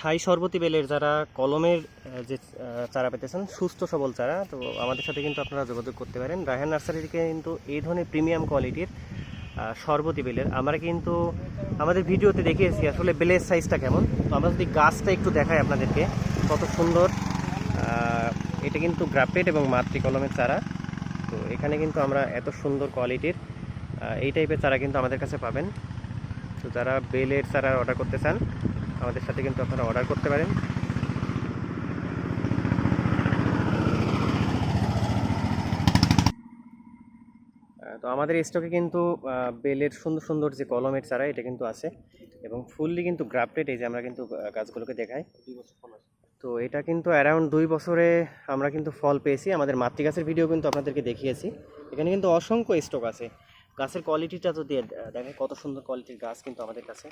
থাই সর্বতী বেলের যারা কলমের যে চারা পেতেছেন, সুস্থ সবল চারা, তো আমাদের সাথে কিন্তু আপনারা যোগাযোগ করতে পারেন। রায়হান নার্সারি থেকে কিন্তু এই ধরনের প্রিমিয়াম কোয়ালিটির সর্বতী বেলের। আমরা কিন্তু, আমাদের ভিডিওতে দেখিয়েছি আসলে বেলের সাইজটা কেমন। তো আমরা যদি গাছটা একটু দেখাই আপনাদেরকে, কত সুন্দর এটা কিন্তু গ্রাফটেড এবং মাতৃ কলমের চারা। তো এখানে কিন্তু আমরা এত সুন্দর কোয়ালিটির এই টাইপের চারা কিন্তু আমাদের কাছে পাবেন। তো যারা বেলের চারা অর্ডার করতে চান আমাদের সাথে কিন্তু আপনারা অর্ডার করতে পারেন। তো আমাদের স্টকে কিন্তু বেলের সুন্দর সুন্দর যে কলমের চারা, এটা কিন্তু আছে। এবং ফুললি কিন্তু গ্রাফটেড এই যে আমরা কিন্তু গাছগুলোকে দেখাই। তো এটা কিন্তু অ্যারাউন্ড দুই বছরে আমরা কিন্তু ফল পেয়েছি। আমাদের মাতৃ গাছের ভিডিও কিন্তু আপনাদেরকে দেখিয়েছি। এখানে কিন্তু অসংখ্য স্টক আছে। গাছের কোয়ালিটিটা যদি দেখেন কত সুন্দর কোয়ালিটির গাছ কিন্তু আমাদের কাছে।